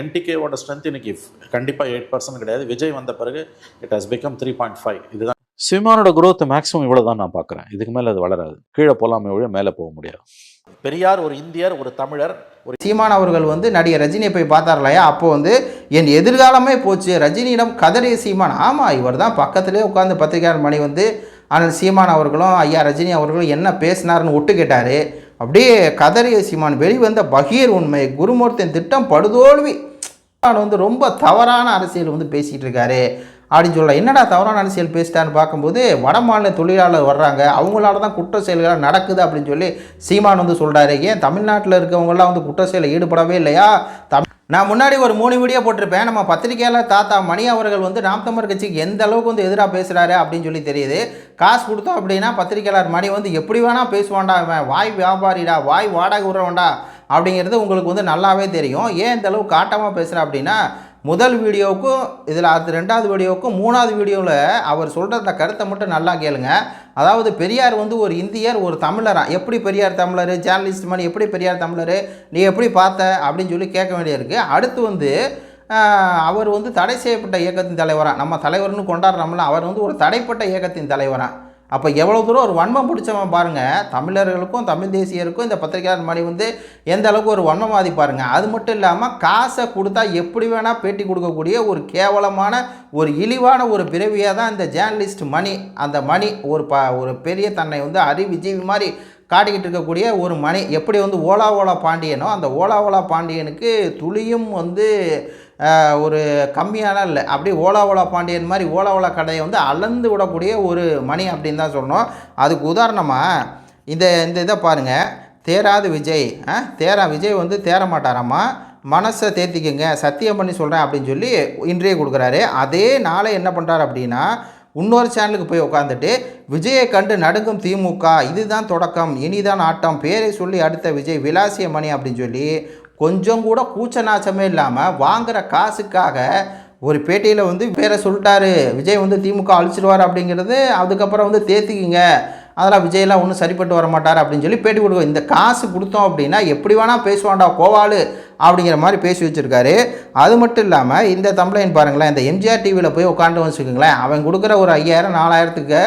என்டிகேவோட strength இன்னைக்கு கண்டிப்பாக eight percent கிடையாது. விஜய் வந்த பிறகு it has become three point five இதுதான். சீமானோட growth மேக்ஸிமம் இவ்வளோ தான் நான் பார்க்குறேன். இதுக்கு மேலே அது வளராது. கீழே போகலாமே ஒழிய மேலே போக முடியாது. பெரியார் ஒரு இந்தியர் ஒரு தமிழர் ஒரு சீமான் அவர்கள் வந்து நடிகர் ரஜினியை போய் பார்த்தார் இல்லையா அப்போ வந்து என் எதிர்காலமே போச்சு. ரஜினியிடம் கதறிய சீமான். ஆமாம் இவர் தான் பக்கத்திலே உட்காந்து பத்திரிகையாளர் மணி வந்து ஆனால் சீமான் அவர்களும் ஐயா ரஜினி அவர்களும் என்ன பேசினாருன்னு ஒட்டு கேட்டார். அப்படியே கதறிய சீமான் வெளிவந்த பகீர் உண்மை குருமூர்த்தியின் திட்டம் படுதோல்வி. வந்து ரொம்ப தவறான அரசியல் வந்து பேசிகிட்டு இருக்காரு. அப்படின்னு சொல்லலாம் என்னடா தவறான அரசியல் பேசிட்டான்னு பார்க்கும்போது வட மாநில தொழிலாளர் வர்றாங்க. அவங்களால தான் குற்ற செயல்கள் நடக்குது அப்படின்னு சொல்லி சீமான் வந்து சொல்கிறாரு ஏன் தமிழ்நாட்டில் இருக்கவங்களாம் வந்து குற்ற செயலில் ஈடுபடவே இல்லையா? தம் நான் முன்னாடி ஒரு மூணு வீடியோ போட்டிருப்பேன். நம்ம பத்திரிகையாளர் தாத்தா மணி அவர்கள் வந்து நாம் தமிழர் கட்சிக்கு எந்த அளவுக்கு வந்து எதிராக பேசுகிறாரு அப்படின்னு சொல்லி தெரியுது. காசு கொடுத்தோம் அப்படின்னா பத்திரிகையாளர் மணி வந்து எப்படி வேணால் பேசுவான்டா இவன். வாய் வியாபாரிடா வாய் வாடகை விடுறவன்டா அப்படிங்கிறது உங்களுக்கு வந்து நல்லாவே தெரியும். ஏன் இந்த அளவுக்கு காட்டமாக பேசுகிறேன் அப்படின்னா முதல் வீடியோவுக்கும் இதில் அது ரெண்டாவது வீடியோவுக்கும் மூணாவது வீடியோவில் அவர் சொல்கிற அந்த கருத்தை மட்டும் நல்லா கேளுங்க. அதாவது பெரியார் வந்து ஒரு இந்தியர் ஒரு தமிழரா? எப்படி பெரியார் தமிழர்? ஜேர்னலிஸ்ட் மாதிரி எப்படி பெரியார் தமிழர்? நீ எப்படி பார்த்த? அப்படின்னு சொல்லி கேட்க வேண்டியிருக்கு. அடுத்து வந்து அவர் வந்து தடை செய்யப்பட்ட இயக்கத்தின் தலைவராக நம்ம தலைவர்னு கொண்டாடுறோம்ல அவர் வந்து ஒரு தடைப்பட்ட இயக்கத்தின் தலைவராக அப்போ எவ்வளோ தூரம் ஒரு வன்மம் பிடிச்சவன் பாருங்கள் தமிழர்களுக்கும் தமிழ் தேசியருக்கும் இந்த பத்திரிகையாளர் மணி வந்து எந்த அளவுக்கு ஒரு வன்மவாதி பாருங்கள் அது மட்டும் இல்லாமல் காசை கொடுத்தா எப்படி வேணால் பேட்டி கொடுக்கக்கூடிய ஒரு கேவலமான ஒரு இழிவான ஒரு பிறவியாக தான் இந்த ஜேர்னலிஸ்ட் மணி அந்த மணி ஒரு ப ஒரு பெரிய தன்னை வந்து அறிவிஜீவி மாதிரி காட்டிக்கிட்டு இருக்கக்கூடிய ஒரு மணி. எப்படி வந்து ஓலா ஓலா பாண்டியனோ அந்த ஓலா ஓலா பாண்டியனுக்கு துளியும் வந்து ஒரு கம்மியான இல்லை. அப்படியே ஓலா ஓலா பாண்டியன் மாதிரி ஓலா ஓலா கடையை வந்து அளந்து விடக்கூடிய ஒரு மணி அப்படின்னு தான் சொல்லணும் அதுக்கு உதாரணமாக இந்த இந்த இதை பாருங்கள் தேராது விஜய். ஆ தேரா விஜய் வந்து தேர மாட்டாராம்மா மனசை தேர்த்திக்கங்க சத்தியம் பண்ணி சொல்கிறேன் அப்படின்னு சொல்லி இன்றைய கொடுக்குறாரு. அதே நாளை என்ன பண்ணுறாரு அப்படின்னா இன்னொரு சேனலுக்கு போய் உட்காந்துட்டு விஜயை கண்டு நடுங்கும் திமுக இதுதான் தொடக்கம் இனிதான் ஆட்டம் பேரை சொல்லி அடுத்த விஜய் விலாசிய மணி அப்படின்னு சொல்லி கொஞ்சம் கூட கூச்ச நாச்சமே இல்லாமல் வாங்குகிற காசுக்காக ஒரு பேட்டியில் வந்து பேரை சொல்லிட்டாரு. விஜய் வந்து திமுக அழிச்சிடுவார் அப்படிங்கிறது அதுக்கப்புறம் வந்து தேத்திக்கிங்க. அதெல்லாம் விஜயெல்லாம் ஒன்றும் சரிப்பட்டு வர மாட்டார் அப்படின்னு சொல்லி பேட்டி கொடுக்கும் இந்த காசு கொடுத்தோம் அப்படின்னா எப்படி வேணால் பேசுவான்டா கோவாலு அப்படிங்கிற மாதிரி பேசி வச்சுருக்காரு. அது மட்டும் இல்லாமல் இந்த தம்ப்ளைன் பாருங்களேன் இந்த எம்ஜிஆர் டிவியில் போய் உட்காந்து வச்சுக்கோங்களேன் அவன் கொடுக்குற ஒரு ஐயாயிரம் நாலாயிரத்துக்கு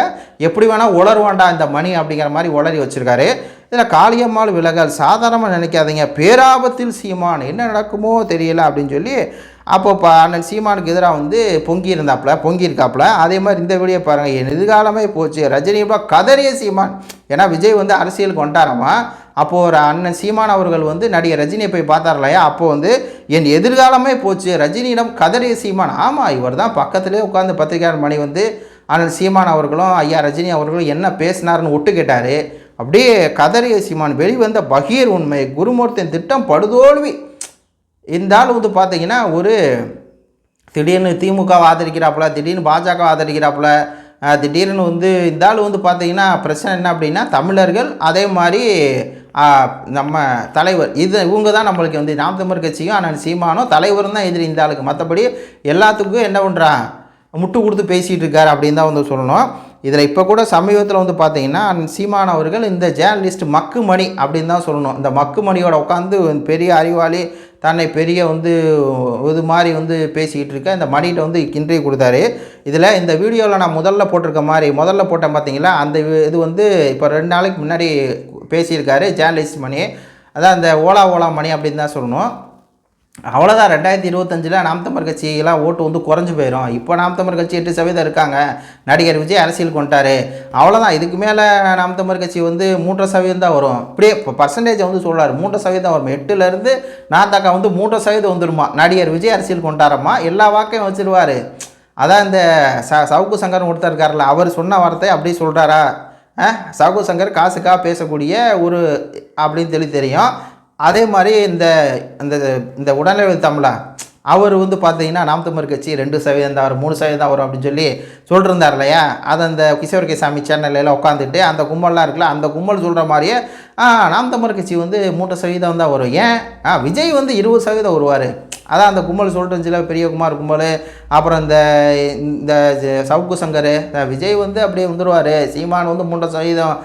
எப்படி வேணால் உளருவான்டா இந்த மணி அப்படிங்கிற மாதிரி உளறி வச்சுருக்காரு. இதில் காளியம்மாள் விலகல். சாதாரணமாக நினைக்காதீங்க. பேராபத்தில் சீமான். என்ன நடக்குமோ தெரியல அப்படின்னு சொல்லி அப்போ இப்போ அண்ணன் சீமானுக்கு எதிராக வந்து பொங்கி இருந்தாப்புல பொங்கி இருக்காப்புல அதே மாதிரி இந்த வீடியோ பாருங்கள் என் எதிர்காலமே போச்சு. ரஜினி கதறிய சீமான். ஏன்னா விஜய் வந்து அரசியலுக்கு வந்துட்டாராமா அப்போது ஒரு அண்ணன் சீமான் அவர்கள் வந்து நடிகர் ரஜினியை போய் பார்த்தார் இல்லையா? அப்போது வந்து என் எதிர்காலமே போச்சு. ரஜினியிடம் கதறிய சீமான். ஆமாம் இவர் தான் பக்கத்திலே உட்காந்து பத்திரிகையாளர் மணி வந்து அண்ணன் சீமான் அவர்களும் ஐயா ரஜினி அவர்களும் என்ன பேசினாருன்னு ஒட்டு கேட்டார். அப்படியே கதறிய சீமான் வெளிவந்த பகீர் உண்மை குருமூர்த்தியின் திட்டம் படுதோல்வி. இந்த ஆள் வந்து பார்த்தீங்கன்னா ஒரு திடீர்னு திமுக ஆதரிக்கிறாப்புல திடீர்னு பாஜக ஆதரிக்கிறாப்புல திடீர்னு வந்து இந்த ஆள் வந்து பார்த்தீங்கன்னா பிரச்சனை என்ன அப்படின்னா தமிழர்கள் அதே மாதிரி நம்ம தலைவர். இது இவங்க தான் நம்மளுக்கு வந்து நாம் தமிழ் கட்சியும் ஆனால் சீமானும் தலைவரும் தான் எதிரி இந்த ஆளுக்கு. மற்றபடி எல்லாத்துக்கும் என்ன பண்ணுறான் முட்டு கொடுத்து பேசிகிட்டு இருக்காரு அப்படின்னு தான் வந்து சொல்லணும். இதில் இப்போ கூட சமீபத்தில் வந்து பார்த்தீங்கன்னா சீமான் அவர்கள் இந்த ஜேர்னலிஸ்ட் மக்குமணி அப்படின்னு தான் சொல்லணும். இந்த மக்குமணியோட உட்காந்து பெரிய அறிவாளி தன்னை பெரிய வந்து இது மாதிரி வந்து பேசிக்கிட்டு இருக்க இந்த மணிகிட்ட வந்து கிண்டி கொடுத்தாரு. இதில் இந்த வீடியோவில் நான் முதல்ல போட்டிருக்க மாதிரி முதல்ல போட்டேன் பார்த்தீங்களா அந்த இது வந்து இப்போ ரெண்டு நாளைக்கு முன்னாடி பேசியிருக்காரு ஜேர்னலிஸ்ட் மணி. அதான் அந்த ஓலா ஓலா மணி அப்படின்னு தான் சொல்லணும். அவ்வளோதான் ரெண்டாயிரத்தி இருபத்தஞ்சில் நாம் தமிழ் கட்சியெல்லாம் ஓட்டு வந்து குறைஞ்சி போயிடும் இப்போ நாம் தமிழ் கட்சி எட்டு சதவீதம் இருக்காங்க. நடிகர் விஜய் அரசியல் கொண்டாரு. அவ்வளோதான் இதுக்கு மேலே நாம் தமிழ் கட்சி வந்து மூன்றரை சதவீதம் தான் வரும். இப்படியே இப்போ பர்சன்டேஜ் வந்து சொல்கிறார் மூன்றரை சதவீதம் வரும். எட்டுலேருந்து நான் தாக்கா வந்து மூன்றரை சதவீதம் வந்துடுமா நடிகர் விஜய் அரசியல் கொண்டாரம்மா? எல்லா வாக்கையும் வச்சுருவார். அதான் இந்த ச சவுக்கு சங்கர் ஒருத்தர் அவர் சொன்ன வார்த்தை அப்படியே சொல்கிறாரா சவுக்கு சங்கர் காசுக்காக பேசக்கூடிய ஒரு அப்படின்னு சொல்லி தெரியும். அதே மாதிரி இந்த இந்த இந்த உடல்நிலை தமிழா அவர் வந்து பார்த்தீங்கன்னா நாம் கட்சி ரெண்டு சதவீதம் தான் வரும் மூணு சதவீதம் வரும் அப்படின்னு சொல்லி சொல்லிருந்தார் இல்லையா? அது அந்த கிஷோர் சாமி சேனல்ல உட்காந்துட்டு அந்த கும்பல்லாம் இருக்குல்ல அந்த கும்பல் சொல்கிற மாதிரியே ஆ, நாம் கட்சி வந்து மூன்று சதவீதம் தான் வரும். ஏன்? ஆ விஜய் வந்து இருபது சதவீதம் வருவார். அதான் அந்த கும்பல் சொல்லிட்டு பெரியகுமார் கும்பல் அப்புறம் இந்த இந்த சவுக்கு சங்கர் விஜய் வந்து அப்படியே வந்துடுவார் சீமான் வந்து மூன்று சதவீதம்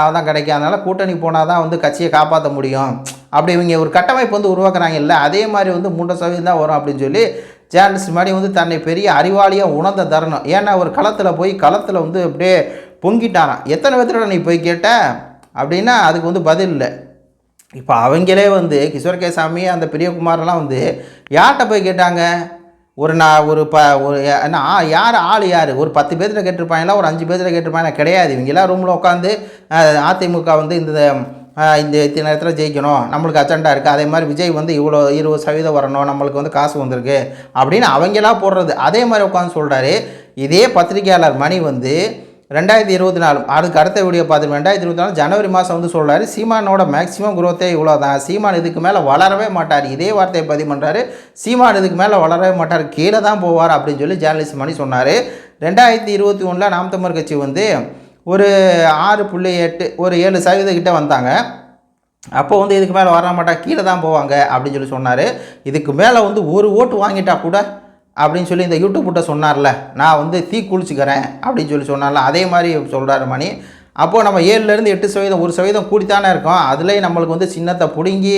அதான் கிடைக்கும். அதனால் கூட்டணி போனால் தான் வந்து கட்சியை காப்பாற்ற முடியும். அப்படி இவங்க ஒரு கட்டமைப்பு வந்து உருவாக்குறாங்கல்ல அதே மாதிரி வந்து மூன்று சதவீதம் தான் வரும் அப்படின்னு சொல்லி ஜேர்னலிஸ்ட் முன்னாடி வந்து தன்னை பெரிய அறிவாளியாக உணர்ந்த தரணும். ஏன்னா ஒரு களத்தில் போய் களத்தில் வந்து அப்படியே பொங்கிட்டாராம். எத்தனை பேர்த்தோட நீ போய் கேட்ட? அப்படின்னா அதுக்கு வந்து பதில் இல்லை. இப்போ அவங்களே வந்து கிஷோர் சாமி அந்த பெரியகுமார்லாம் வந்து யார்கிட்ட போய் கேட்டாங்க? ஒரு நான் ஒரு ப ஒரு என்ன ஆ யார் ஆள் யார்? ஒரு பத்து பேர்த்துல கேட்டிருப்பாங்களா? ஒரு அஞ்சு பேர்த்துல கேட்டிருப்பாங்களா? கிடையாது. இவங்கெல்லாம் ரூமில் உட்காந்து அதிமுக வந்து இந்த இந்த இத்தனை நேரத்தில் ஜெயிக்கணும். நம்மளுக்கு அஜெண்டா இருக்குது அதே மாதிரி விஜய் வந்து இவ்வளோ இருபது சதவீதம் வரணும். நம்மளுக்கு வந்து காசு வந்திருக்கு அப்படின்னு அவங்களா போடுறது. அதே மாதிரி உட்காந்து சொல்கிறாரு இதே பத்திரிகையாளர் மணி வந்து ரெண்டாயிரத்தி இருபத்தி நாலு அதுக்கு அடுத்த வீடியோ பார்த்து ரெண்டாயிரத்தி இருபத்தி நாலு ஜனவரி மாதம் வந்து சொல்கிறாரு சீமானோட மேக்ஸிமம் குரோத்தே இவ்வளோ தான். சீமான் இதுக்கு மேலே வளரவே மாட்டார். இதே வார்த்தையை பதிவு பண்ணுறாரு சீமான் இதுக்கு மேலே வளரவே மாட்டார். கீழே தான் போவார். அப்படின்னு சொல்லி ஜேர்னலிஸ்ட் மணி சொன்னார். ரெண்டாயிரத்தி இருபத்தி ஒன்றில் நாம் தமிழர் கட்சி வந்து ஒரு ஆறு புள்ளி எட்டு ஒரு ஏழு சதவீதம் கிட்டே வந்தாங்க. அப்போ வந்து இதுக்கு மேலே வர மாட்டா கீழே தான் போவாங்க அப்படின்னு சொல்லி சொன்னார். இதுக்கு மேலே வந்து ஒரு ஓட்டு வாங்கிட்டா கூட அப்படின்னு சொல்லி இந்த யூடியூப்கிட்ட சொன்னார்ல நான் வந்து தீ குளிச்சுக்கிறேன் அப்படின்னு சொல்லி சொன்னார்ல அதே மாதிரி சொல்கிறாரு மணி. அப்போது நம்ம ஏழுலேருந்து எட்டு சதவீதம் ஒரு சதவீதம் கூடித்தானே இருக்கோம். அதுலேயும் நம்மளுக்கு வந்து சின்னத்தை பிடுங்கி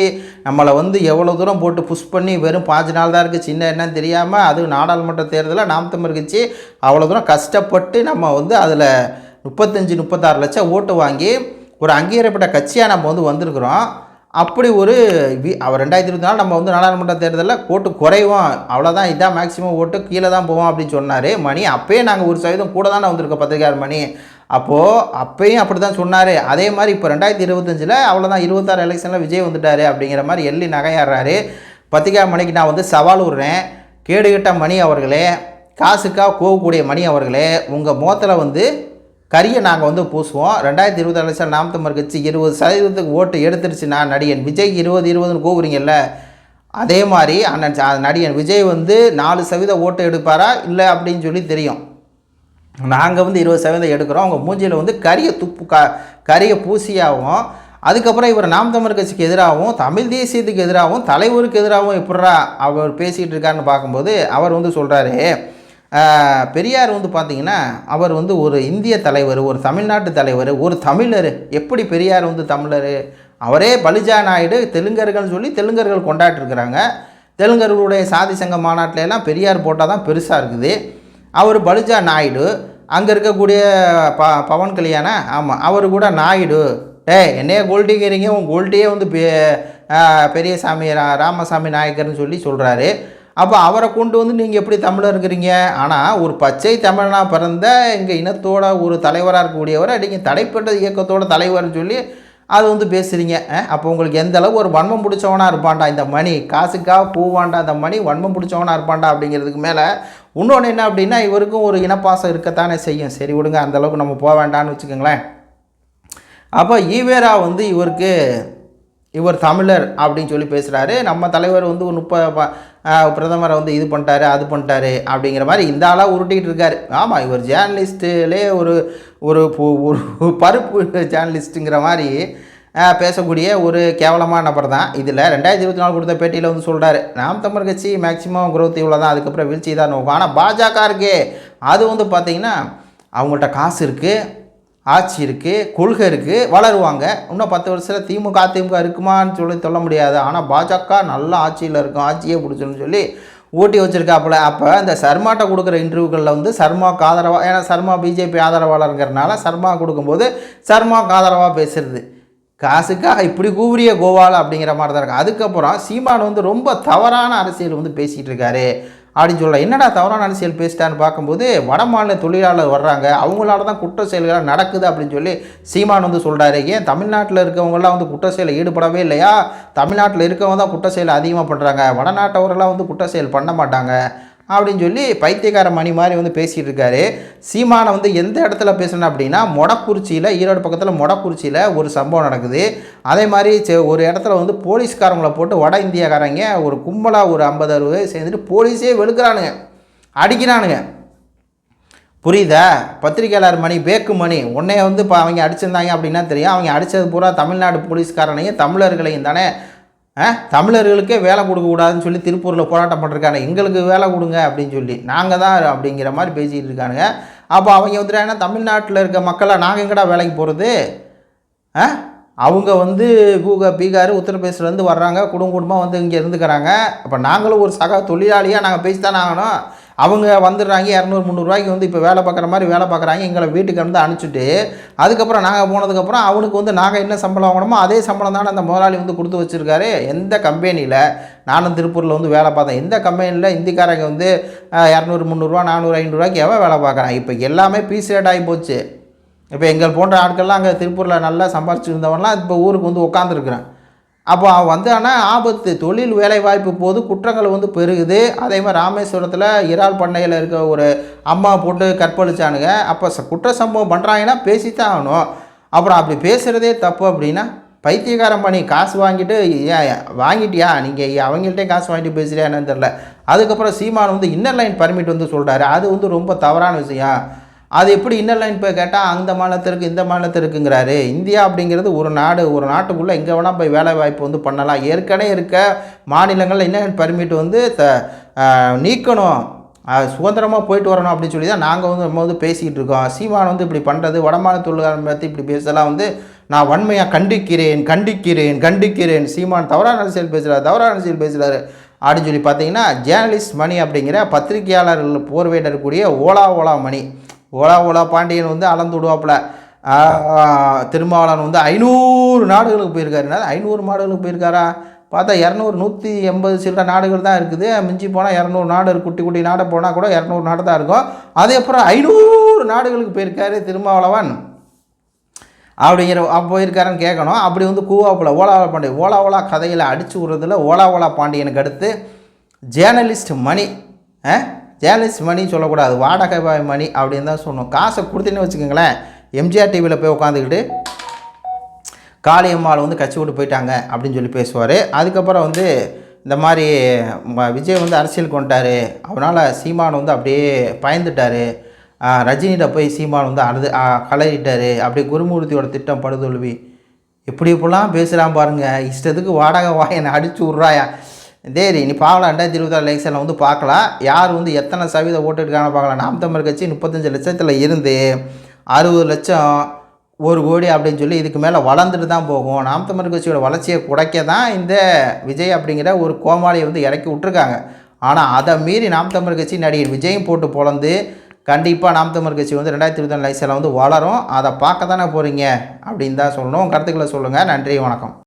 நம்மளை வந்து எவ்வளோ தூரம் போட்டு புஷ் பண்ணி வெறும் பாஞ்சு நாள் தான் இருக்குது சின்ன என்னன்னு தெரியாமல் அது நாடாளுமன்ற தேர்தலில் நாம் தமிழ் கட்சி அவ்வளோ தூரம் கஷ்டப்பட்டு நம்ம வந்து அதில் முப்பத்தஞ்சு முப்பத்தாறு லட்சம் ஓட்டு வாங்கி ஒரு அங்கீகரிக்கப்பட்ட கட்சியாக நம்ம வந்து வந்திருக்கிறோம். அப்படி ஒரு வி அவர் ரெண்டாயிரத்தி இருபத்தி நாலு நம்ம வந்து நாடாளுமன்ற தேர்தலில் ஓட்டு குறைவோம். அவ்வளோதான் இதான் மேக்ஸிமம் ஓட்டு கீழே தான் போவோம் அப்படின்னு சொன்னார் மணி. அப்போயே நாங்கள் ஒரு சதவீதம் கூட தானே வந்திருக்கோம் பத்திரிகையாளர் மணி. அப்போது அப்பயும் அப்படி தான் சொன்னார். அதே மாதிரி இப்போ ரெண்டாயிரத்தி இருபத்தஞ்சில் அவ்வளோதான் இருபத்தாறு எலெக்ஷனில் விஜய் வந்துட்டார் அப்படிங்கிற மாதிரி எள்ளி நகையாடுறாரு. பத்திரிகையாளர் மணிக்கு நான் வந்து சவால் விடுறேன் கேடுகட்ட மணி அவர்களே காசுக்காக கோவக்கூடிய மணி அவர்களே உங்கள் முகத்தில் வந்து கரியை நாங்கள் வந்து பூசுவோம். ரெண்டாயிரத்தி இருபது லட்சம் நாம் கட்சி இருபது சதவீதத்துக்கு ஓட்டு எடுத்துருச்சு. நான் நடிகன் விஜய் இருபது இருபதுன்னு கூவுறீங்கல்ல? அதே மாதிரி அண்ணன் நடிகன் விஜய் வந்து நாலு சதவீத ஓட்டு எடுப்பாரா? இல்லை அப்படின்னு சொல்லி தெரியும். நாங்கள் வந்து இருபது சதவீதம் எடுக்கிறோம். அவங்க மூஞ்சியில் வந்து கரியை துப்பு க கரியை பூசியாகவும் அதுக்கப்புறம் இவர் நாம் தமிழ் கட்சிக்கு எதிராகவும் தமிழ் தேசியத்துக்கு எதிராகவும் தலைவருக்கு எதிராகவும் எப்படா அவர் பேசிகிட்டு இருக்காருன்னு பார்க்கும்போது அவர் வந்து சொல்கிறாரு பெரியார் வந்து பார்த்திங்கன்னா அவர் வந்து ஒரு இந்திய தலைவர் ஒரு தமிழ்நாட்டு தலைவர் ஒரு தமிழர். எப்படி பெரியார் வந்து தமிழர்? அவரே பலிஜா நாயுடு தெலுங்கர்கள்னு சொல்லி தெலுங்கர்கள் கொண்டாட்டிருக்கிறாங்க தெலுங்கர்களுடைய சாதி சங்க மாநாட்டில எல்லாம் பெரியார் போட்டால் தான் பெருசாக இருக்குது. அவர் பலிஜா நாயுடு அங்கே இருக்கக்கூடிய ப பவன் கல்யாண ஆமாம் அவர் கூட நாயுடு. ஏ என்னைய கோல்டிங்கிறீங்க உன் கோல்டியே வந்து பெ பெரியசாமி ரா ராமசாமி நாயக்கர்னு சொல்லி சொல்கிறாரு அப்போ அவரை கொண்டு வந்து நீங்கள் எப்படி தமிழர் இருக்கிறீங்க? ஆனால் ஒரு பச்சை தமிழனாக பிறந்த எங்கள் இனத்தோட ஒரு தலைவராக இருக்கக்கூடியவரை நீங்கள் தடைப்பட்ட இயக்கத்தோட தலைவர்னு சொல்லி அது வந்து பேசுகிறீங்க அப்போ உங்களுக்கு எந்த அளவு ஒரு வன்மம் பிடிச்சவனாக இருப்பான்டா இந்த மணி? காசுக்காக பூவாண்டா இந்த மணி? வன்மம் பிடிச்சவனாக இருப்பான்டா அப்படிங்கிறதுக்கு மேலே இன்னொன்று என்ன அப்படின்னா இவருக்கும் ஒரு இனப்பாசம் இருக்கத்தானே செய்யும். சரி விடுங்க அந்த அளவுக்கு நம்ம போக வேண்டாம்னு வச்சுக்கோங்களேன். அப்போ ஈவேரா வந்து இவருக்கு இவர் தமிழர் அப்படின்னு சொல்லி பேசுகிறாரு நம்ம தலைவர் வந்து ஒரு முப்ப ப- பிரதமரை வந்து இது பண்ணிட்டாரு அது பண்ணிட்டாரு அப்படிங்கிற மாதிரி இந்த ஆளாக உருட்டிகிட்டு இருக்காரு. ஆமாம் இவர் ஜேர்னலிஸ்ட்டுலே ஒரு ஒரு பு- ஒரு பருப்பு ஜேர்னலிஸ்ட்டுங்கிற மாதிரி பேசக்கூடிய ஒரு கேவலமான நபர் தான். இதில் ரெண்டாயிரத்தி இருபத்தி நாலு கொடுத்த பேட்டியில் வந்து சொல்கிறார் நாம் தமிழ் கட்சி மேக்ஸிமம் growth இவ்வளோ தான் அதுக்கப்புறம் வீழ்ச்சி தான் நோக்கும். ஆனால் பாஜக இருக்கே. அது வந்து பார்த்திங்கன்னா அவங்கள்ட்ட காசு இருக்குது ஆட்சி இருக்குது கொள்கை இருக்குது வளருவாங்க. இன்னும் பத்து வருஷத்தில் திமுக அதிமுக இருக்குமான்னு சொல்லி சொல்ல முடியாது. ஆனால் பாஜக நல்ல ஆட்சியில் இருக்கும். ஆட்சியே பிடிச்சிருன்னு சொல்லி ஓட்டி வச்சிருக்காப்புல. அப்போ இந்த சர்மாட்ட கொடுக்குற இன்டர்வியூக்களில் வந்து சர்மாவுக்கு ஆதரவாக ஏன்னா சர்மா பிஜேபி ஆதரவாளருங்கிறனால சர்மா கொடுக்கும்போது சர்மாவுக்கு ஆதரவாக பேசுறது. காசுக்காக இப்படி கூவுரிய கோவால் அப்படிங்கிற மாதிரி தான் இருக்கும். அதுக்கப்புறம் சீமான் வந்து ரொம்ப தவறான அரசியல் வந்து பேசிகிட்டு இருக்காரு. அப்படின்னு சொல்லலாம். என்னடா தவறான அரசியல் பேசிட்டான்னு பார்க்கும்போது வட மாநில தொழிலாளர் வர்றாங்க. அவங்களால தான் குற்ற செயல்கள் நடக்குது அப்படின்னு சொல்லி சீமான் வந்து சொல்கிறாரு ஏன் தமிழ்நாட்டில் இருக்கவங்கலாம் வந்து குற்ற செயலில் ஈடுபடவே இல்லையா? தமிழ்நாட்டில் இருக்கவங்க தான் குற்ற செயல் அதிகமாக பண்ணுறாங்க வடநாட்டவரெல்லாம் வந்து குற்ற செயல் பண்ண மாட்டாங்க. அப்படின்னு சொல்லி பைத்தியக்கார மணி மாதிரி வந்து பேசிகிட்டு இருக்காரு. சீமானை வந்து எந்த இடத்துல பேசணும் அப்படின்னா மொடக்குறிச்சியில் ஈரோடு பக்கத்தில் மொடக்குறிச்சியில் ஒரு சம்பவம் நடக்குது. அதே மாதிரி ஒரு இடத்துல வந்து போலீஸ்காரங்களை போட்டு வட இந்தியாக்காரங்க ஒரு கும்பலாக ஒரு ஐம்பது அறுபது சேர்ந்துட்டு போலீஸே வெளுக்கிறானுங்க. அடிக்கிறானுங்க. புரியுதா? பத்திரிக்கையாளர் மணி பேக்கு மணி உன்னைய வந்து இப்போ அவங்க அடிச்சிருந்தாங்க அப்படின்னா தெரியும். அவங்க அடித்தது பூரா தமிழ்நாடு போலீஸ்காரனையும் தமிழர்களையும் தானே தமிழர்களுக்கே வேலை கொடுக்கக்கூடாதுன்னு சொல்லி திருப்பூரில் போராட்டம் பண்ணிருக்காங்க. எங்களுக்கு வேலை கொடுங்க அப்படின்னு சொல்லி. நாங்கள் தான் அப்படிங்கிற மாதிரி பேசிகிட்டு இருக்கானுங்க. அப்போ அவங்க வந்துட்டாங்கன்னா தமிழ்நாட்டில் இருக்க மக்களை நாங்கள் எங்கடா வேலைக்கு போகிறது ஆ? அவங்க வந்து கூக பீகார் உத்தரப்பிரதேசிலேருந்து வர்றாங்க. குடும்ப குடும்பமாக வந்து இங்கே இருந்துக்கிறாங்க. அப்போ நாங்களும் ஒரு சக தொழிலாளியாக நாங்கள் பேசி தானே ஆகணும். அவங்க வந்துடுறாங்க இரநூறு முந்நூறுரூவாய்க்கு வந்து இப்போ வேலை பார்க்குற மாதிரி வேலை பார்க்குறாங்க எங்களை வீட்டுக்கு வந்து அனுப்பிச்சிட்டு அதுக்கப்புறம் நாங்கள் போனதுக்கப்புறம் அவனுக்கு வந்து நாங்கள் என்ன சம்பளம் வாங்கணுமோ அதே சம்பளம் தானே அந்த முதலாளி வந்து கொடுத்து வச்சுருக்காரு. எந்த கம்பெனியில் நானும் திருப்பூரில் வந்து வேலை பார்த்தேன். எந்த கம்பெனியில் இந்திக்காரங்க வந்து இரநூறு முந்நூறுரூவா நானூறு ஐநூறுரூவாய்க்கு எவன் வேலை பார்க்குறான்? இப்போ எல்லாமே பீஸ் ரேட் ஆகி போச்சு. இப்போ எங்கள் போன்ற ஆட்கள்லாம் அங்கே திருப்பூரில் நல்லா சம்பாரிச்சிருந்தவன்லாம் இப்போ ஊருக்கு வந்து உட்காந்துருக்குறான் அப்போ அவன் வந்தானா ஆபத்து தொழில் வேலை வாய்ப்பு போது குற்றங்கள் வந்து பெருகுது. அதே மாதிரி ராமேஸ்வரத்தில் இறால் பண்ணையில் இருக்க ஒரு அம்மா போட்டு கற்பழிச்சானுங்க. அப்போ ச- குற்ற சம்பவம் பண்ணுறாங்கன்னா பேசித்தான் ஆகணும். அப்புறம் அப்படி பேசுகிறதே தப்பு அப்படின்னா பைத்தியக்காரன் பண்ணி காசு வாங்கிட்டு ஏன் வாங்கிட்டியா? நீங்கள் அவங்கள்ட்டே காசு வாங்கிட்டு பேசுகிறியா என்னன்னு தெரில அதுக்கப்புறம் சீமான் வந்து இன்னர் லைன் பர்மிட் வந்து சொல்கிறாரு அது வந்து ரொம்ப தவறான விஷயம். அது எப்படி இன்னர் லைன் போய் கேட்டால் அந்த மாநிலத்திற்கு இந்த மாநிலத்திற்குங்கிறாரு இந்தியா அப்படிங்கிறது ஒரு நாடு ஒரு நாட்டுக்குள்ளே எங்கே வேணால் போய் வேலை வாய்ப்பு வந்து பண்ணலாம். ஏற்கனவே இருக்க மாநிலங்களில் இன்னர் பர்மிட் வந்து த நீக்கணும். சுதந்திரமாக போயிட்டு வரணும் அப்படின்னு சொல்லி தான் நாங்கள் வந்து நம்ம வந்து பேசிகிட்டு இருக்கோம். சீமான் வந்து இப்படி பண்ணுறது வடமான தொழிலாளர் பற்றி இப்படி பேசலாம் வந்து நான் வன்மையாக கண்டிக்கிறேன் கண்டிக்கிறேன் கண்டிக்கிறேன். சீமான் தவறான அரசியல் பேசுகிறார் தவறான அரசியல் பேசுகிறாரு அப்படின்னு சொல்லி பார்த்தீங்கன்னா ஜேர்னலிஸ்ட் மணி அப்படிங்கிற பத்திரிகையாளர்கள் போர்வையிடக்கூடிய ஓலா ஓலா மணி. ஓலா ஓலா பாண்டியன் வந்து அளந்து விடுவாப்புல. திருமாவளவன் வந்து ஐநூறு நாடுகளுக்கு போயிருக்காருனால ஐநூறு நாடுகளுக்கு போயிருக்காரா? பார்த்தா இரநூறு நூற்றி எண்பது சில நாடுகள் தான் இருக்குது. மிஞ்சி போனால் இரநூறு நாடு குட்டி குட்டி நாடு போனால் கூட இரநூறு நாடு தான் இருக்கும். அதேப்புறம் ஐநூறு நாடுகளுக்கு போயிருக்காரு திருமாவளவன். அப்படிங்கிற போயிருக்காருன்னு கேட்கணும். அப்படி வந்து கூவாப்புல ஓலா ஓலா பாண்டியன் ஓலா ஓலா கதையில் அடிச்சு விடுறதுல ஓலா ஓலா பாண்டியனுக்கு அடுத்து ஜேர்னலிஸ்ட் மணி ஆ மணி சொல்லக்கூடாது வாடகை பாய் மணி அப்படின்னு தான் சொல்லணும் காசை கொடுத்தீங்கன்னு வச்சுக்கோங்களேன் எம்ஜிஆர் டிவியில் போய் உட்காந்துக்கிட்டு காளியம்மாள் வந்து கட்சி விட்டு போயிட்டாங்க அப்படின்னு சொல்லி பேசுவார். அதுக்கப்புறம் வந்து இந்த மாதிரி விஜய் வந்து அரசியல் கொண்டாரு அவனால் சீமான் வந்து அப்படியே பயந்துட்டார். ரஜினிகிட்ட போய் சீமான் வந்து அழுது கலறிட்டார். அப்படியே குருமூர்த்தியோட திட்டம் படுதோல்வி. எப்படி இப்படிலாம் பேசுகிறான் பாருங்க. இஷ்டத்துக்கு வாடகை வாயனை அடிச்சு விட்றாயா? தேரி நீ பார்க்கலாம் ரெண்டாயிரத்தி இருபத்தாறு எலெக்ஷனில் வந்து பார்க்கலாம் யார் வந்து எத்தனை சதவீதம் ஓட்டு எடுக்கான்னு பார்க்கலாம் நாம் தமிழ் கட்சி முப்பத்தஞ்சு லட்சத்தில் இருந்து அறுபது லட்சம் ஒரு கோடி அப்படின்னு சொல்லி இதுக்கு மேலே வளர்ந்துட்டு தான் போகும். நாம் தமிழ் கட்சியோட வளர்ச்சியை குறைக்க தான் இந்த விஜய் அப்படிங்கிற ஒரு கோமாளியை வந்து இறக்கி விட்ருக்காங்க ஆனால் அதை மீறி நாம் தமிழ் கட்சி நடிகர் விஜயும் போட்டு பொழந்து கண்டிப்பாக நாம் தமிழ் கட்சி வந்து ரெண்டாயிரத்தி இருபத்தி லைசனில் வந்து வளரும். அதை பார்க்க தானே போகிறீங்க அப்படின்னு தான் சொல்லணும். கருத்துக்களை சொல்லுங்கள் நன்றி வணக்கம்.